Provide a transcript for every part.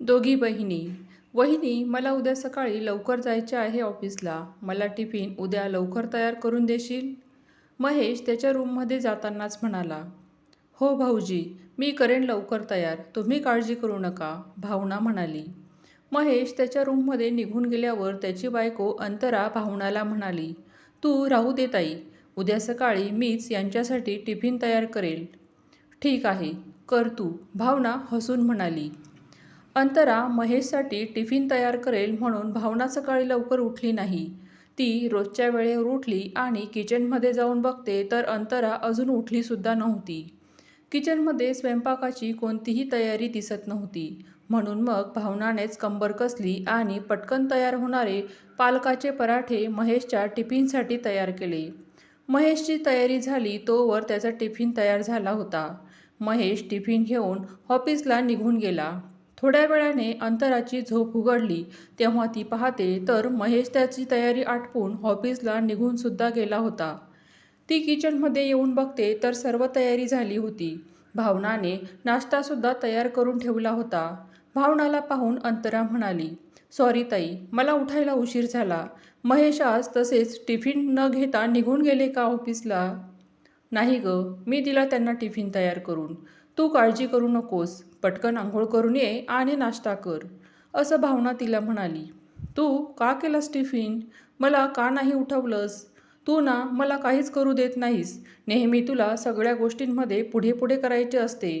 दोघी बहिणी. वहिनी मला उद्या सकाळी लवकर जायचे आहे ऑफिसला. मला टिफिन उद्या लवकर तयार करून देशील? महेश त्याच्या रूममध्ये जातानाच म्हणाला. हो भाऊजी मी करेन लवकर तयार. तुम्ही काळजी करू नका भावना म्हणाली. महेश त्याच्या रूममध्ये निघून गेल्यावर त्याची बायको अंतरा भावनाला म्हणाली तू राहू दे ताई. उद्या सकाळी मीच यांच्यासाठी टिफिन तयार करेल. ठीक आहे कर तू भावना हसून म्हणाली. अंतरा महेशसाठी टिफिन तयार करेल म्हणून भावना सकाळी लवकर उठली नाही. ती रोजच्या वेळेवर उठली आणि किचनमध्ये जाऊन बघते तर अंतरा अजून उठलीसुद्धा नव्हती. किचनमध्ये स्वयंपाकाची कोणतीही तयारी दिसत नव्हती. म्हणून मग भावनानेच कंबर कसली आणि पटकन तयार होणारे पालकाचे पराठे महेशच्या टिफिनसाठी तयार केले. महेशची तयारी झाली तोवर त्याचा टिफिन तयार झाला होता. महेश टिफिन घेऊन ऑफिसला निघून गेला. थोड्या वेळाने अंतराची झोप उघडली. तेव्हा ती पाहते तर महेश त्याची तयारी आटपून ऑफिसला निघून सुद्धा गेला होता. ती किचनमध्ये येऊन बघते तर सर्व तयारी झाली होती. भावनाने नाश्तासुद्धा तयार करून ठेवला होता. भावनाला पाहून अंतरा म्हणाली सॉरी ताई मला उठायला उशीर झाला. महेश आज तसेच टिफिन न घेता निघून गेले का ऑफिसला? नाही ग मी दिला त्यांना टिफिन तयार करून. तू काळजी करू नकोस पटकन आंघोळ करून ये आणि नाश्ता कर असं भावना तिला म्हणाली. तू का केलास टिफिन? मला का नाही उठवलंस? तू ना मला काहीच करू देत नाहीस. नेहमी तुला सगळ्या गोष्टींमध्ये पुढे पुढे करायचे असते.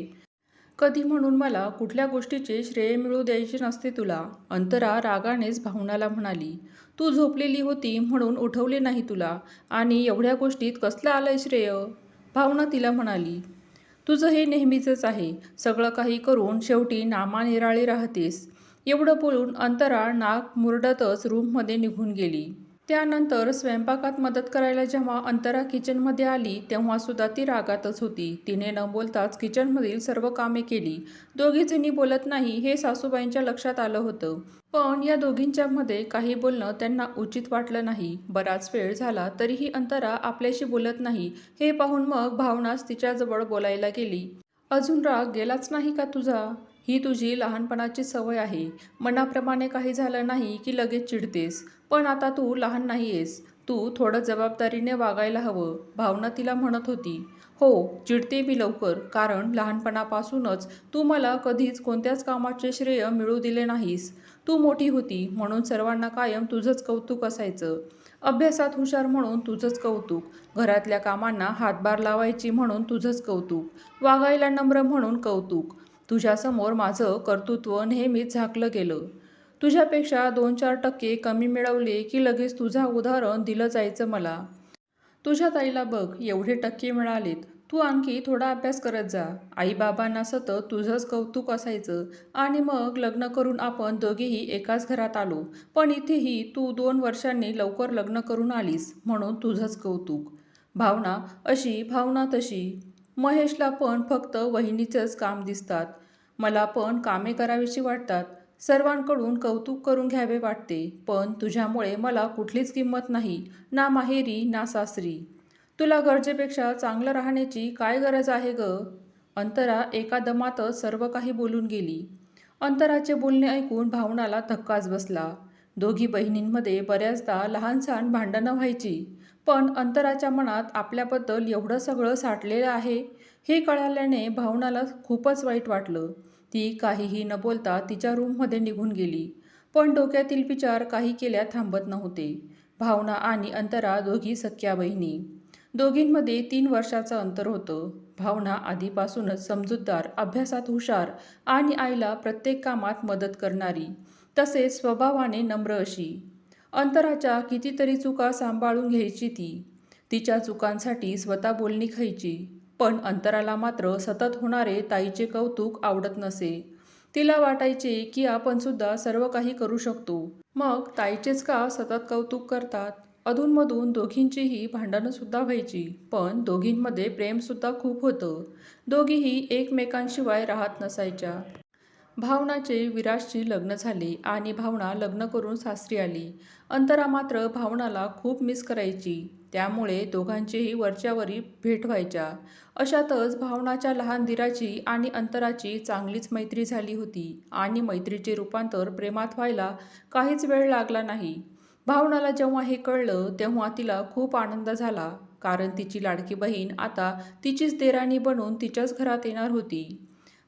कधी म्हणून मला कुठल्या गोष्टीचे श्रेय मिळू द्यायचे नसते तुला अंतरा रागानेच भावनाला म्हणाली. तू झोपलेली होती म्हणून उठवले नाही तुला आणि एवढ्या गोष्टीत कसलं आलंय श्रेय? भावना तिला म्हणाली. तुझं हे नेहमीचंच आहे. सगळं काही करून शेवटी नामानिराळी राहतेस. एवढं बोलून अंतरा नाक मुरडतच रूममध्ये निघून गेली. त्यानंतर स्वयंपाकात मदत करायला जेव्हा अंतरा किचनमध्ये आली तेव्हा सुद्धा ती रागातच होती. तिने न बोलताच किचनमधील सर्व कामे केली. दोघीजणी बोलत नाही हे सासूबाईंच्या लक्षात आलं होतं. पण या दोघींच्यामध्ये काही बोलणं त्यांना उचित वाटलं नाही. बराच वेळ झाला तरीही अंतरा आपल्याशी बोलत नाही. हे पाहून मग भावनाच तिच्याजवळ बोलायला गेली. अजून राग गेलाच नाही का तुझा? ही तुझी लहानपणाची सवय आहे. मनाप्रमाणे काही झालं नाही की लगेच चिडतेस. पण आता तू लहान नाही आहेस तू थोडं जबाबदारीने वागायला हवं भावना तिला म्हणत होती. हो चिडते मी लवकर कारण लहानपणापासूनच तू मला कधीच कोणत्याच कामाचे श्रेय मिळू दिले नाहीस. तू मोठी होती म्हणून सर्वांना कायम तुझंच कौतुक असायचं. अभ्यासात हुशार म्हणून तुझंच कौतुक. घरातल्या कामांना हातभार लावायची म्हणून तुझंच कौतुक. वागायला नम्र म्हणून कौतुक. तुझ्यासमोर माझं कर्तृत्व नेहमीच झाकलं गेलं. तुझ्यापेक्षा दोन चार टक्के कमी मिळवले की लगेच तुझा उदाहरण दिलं जायचं मला. तुझ्या ताईला बघ एवढे टक्के मिळालेत. तू आणखी थोडा अभ्यास करत जा. आईबाबांना सतत तुझंच कौतुक असायचं आणि मग लग्न करून आपण दोघेही एकाच घरात आलो. पण इथेही तू दोन वर्षांनी लवकर लग्न करून आलीस म्हणून तुझंच कौतुक. भावना अशी भावना तशी. महेशला पण फक्त वहिनीचंच काम दिसतात. मला पण कामे करावीशी वाटतात. सर्वांकडून कौतुक करून घ्यावे वाटते पण तुझ्यामुळे मला कुठलीच किंमत नाही ना माहेरी ना सासरी. तुला गरजेपेक्षा चांगलं राहण्याची काय गरज आहे ग? अंतरा एका दमातच सर्व काही बोलून गेली. अंतराचे बोलणे ऐकून भावनाला धक्काच बसला. दोघी बहिणींमध्ये बऱ्याचदा लहानसहान भांडणं व्हायची. पण अंतराच्या मनात आपल्याबद्दल एवढं सगळं साठलेलं आहे हे कळाल्याने भावनाला खूपच वाईट वाटलं. ती काहीही न बोलता तिच्या रूममध्ये निघून गेली. पण डोक्यातील विचार काही केल्या थांबत नव्हते. भावना आणि अंतरा दोघी सख्या बहिणी. दोघींमध्ये तीन वर्षाचं अंतर होतं. भावना आधीपासूनच समजूतदार अभ्यासात हुशार आणि आईला प्रत्येक कामात मदत करणारी. तसेच स्वभावाने नम्र अशी. अंतराच्या कितीतरी चुका सांभाळून घ्यायची ती. तिच्या चुकांसाठी स्वतः बोलणी खायची. पण अंतराला मात्र सतत होणारे ताईचे कौतुक आवडत नसे. तिला वाटायचे की आपण सुद्धा सर्व काही करू शकतो. मग ताईचेच का सतत कौतुक करतात? अधूनमधून दोघींचीही भांडणंसुद्धा व्हायची. पण दोघींमध्ये प्रेमसुद्धा खूप होतं. दोघीही एकमेकांशिवाय राहत नसायच्या. भावनाचे विराजशी लग्न झाले आणि भावना लग्न करून सासरी आली. अंतरा मात्र भावनाला खूप मिस करायची. त्यामुळे दोघांचीही वरच्यावरी भेट व्हायच्या. अशातच भावनाच्या लहान दिराची आणि अंतराची चांगलीच मैत्री झाली होती आणि मैत्रीचे रूपांतर प्रेमात व्हायला काहीच वेळ लागला नाही. भावनाला जेव्हा हे कळलं तेव्हा तिला खूप आनंद झाला. कारण तिची लाडकी बहीण आता तिचीच देराणी बनून तिच्याच घरात येणार होती.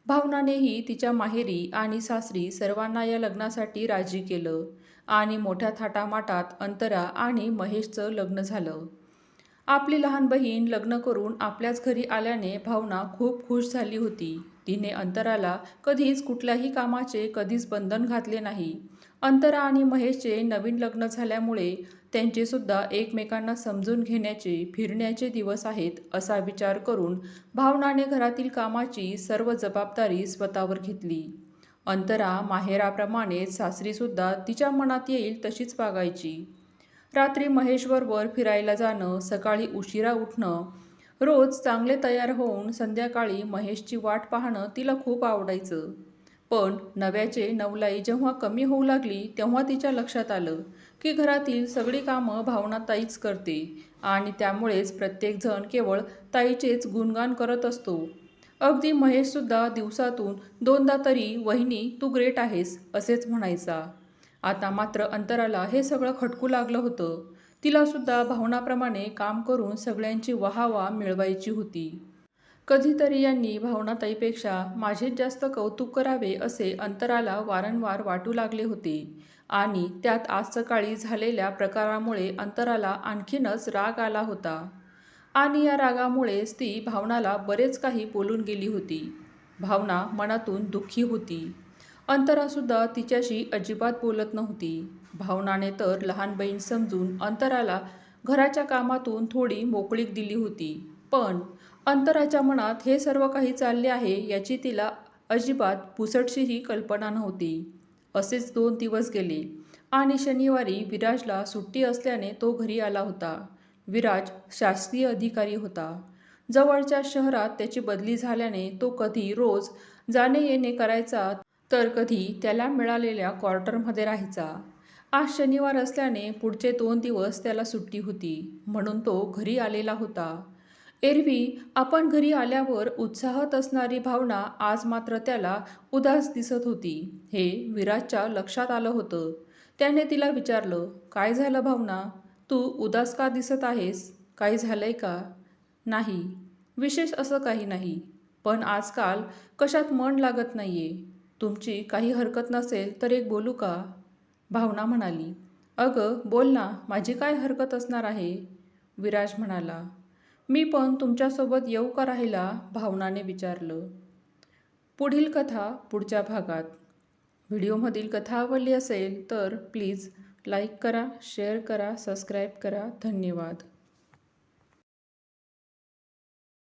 भावनानेही तिच्या माहेरी आणि सासरी सर्वांना या लग्नासाठी राजी केलं आणि मोठ्या थाटामाटात अंतरा आणि महेशचं लग्न झालं. आपली लहान बहीण लग्न करून आपल्याच घरी आल्याने भावना खूप खुश झाली होती. तिने अंतराला कधीच कुठल्याही कामाचे कधीच बंधन घातले नाही. अंतरा आणि महेशचे नवीन लग्न झाल्यामुळे त्यांचेसुद्धा एकमेकांना समजून घेण्याचे फिरण्याचे दिवस आहेत असा विचार करून भावनाने घरातील कामाची सर्व जबाबदारी स्वतःवर घेतली. अंतरा माहेराप्रमाणेच सासरीसुद्धा तिच्या मनात येईल तशीच वागायची. रात्री महेशबरोबर फिरायला जाणं सकाळी उशिरा उठणं रोज चांगले तयार होऊन संध्याकाळी महेशची वाट पाहणं तिला खूप आवडायचं. पण नव्याचे नवलाई जेव्हा कमी होऊ लागली तेव्हा तिच्या लक्षात आलं की घरातील सगळी कामं भावना ताईच करते आणि त्यामुळेच प्रत्येकजण केवळ ताईचेच गुणगान करत असतो. अगदी महेशसुद्धा दिवसातून दोनदा तरी वहिनी तू ग्रेट आहेस असेच म्हणायचा. आता मात्र अंतराला हे सगळं खटकू लागलं होतं. तिलासुद्धा भावनाप्रमाणे काम करून सगळ्यांची वाहवा मिळवायची होती. कधीतरी यांनी भावनाताईपेक्षा माझेच जास्त कौतुक करावे असे अंतराला वारंवार वाटू लागले होते. आणि त्यात आज सकाळी झालेल्या प्रकारामुळे अंतराला आणखीनच राग आला होता. आणि या रागामुळेच ती भावनाला बरेच काही बोलून गेली होती. भावना मनातून दुःखी होती. अंतरासुद्धा तिच्याशी अजिबात बोलत नव्हती. भावनाने तर लहान बहीण समजून अंतराला घराच्या कामातून थोडी मोकळीक दिली होती. पण अंतराच्या मनात हे सर्व काही चालले आहे याची तिला अजिबात पुसटशीही कल्पना नव्हती. असेच दोन दिवस गेले आणि शनिवारी विराजला सुट्टी असल्याने तो घरी आला होता. विराज शासकीय अधिकारी होता. जवळच्या शहरात त्याची बदली झाल्याने तो कधी रोज जाणे येणे करायचा तर कधी त्याला मिळालेल्या क्वार्टरमध्ये राहायचा. आज शनिवार असल्याने पुढचे दोन दिवस त्याला सुट्टी होती म्हणून तो घरी आलेला होता. एरवी आपण घरी आल्यावर उत्साहात असणारी भावना आज मात्र त्याला उदास दिसत होती. हे विराजच्या लक्षात आलं होतं. त्याने तिला विचारलं काय झालं भावना? तू उदास का दिसत आहेस? काही झालंय का? नाही. विशेष असं काही नाही. पण आजकाल कशात मन लागत नाहीये. तुमची काही हरकत नसेल तर एक बोलू का? भावना म्हणाली. अगं बोल ना माझी काय हरकत असणार आहे? विराज म्हणाला. मी पण तुमच्यासोबत येऊ का राहिला? भावनाने विचारलं. पुढील कथा पुढच्या भागात. व्हिडिओमधील कथा आवडली असेल तर प्लीज लाईक करा शेअर करा सबस्क्राईब करा. धन्यवाद.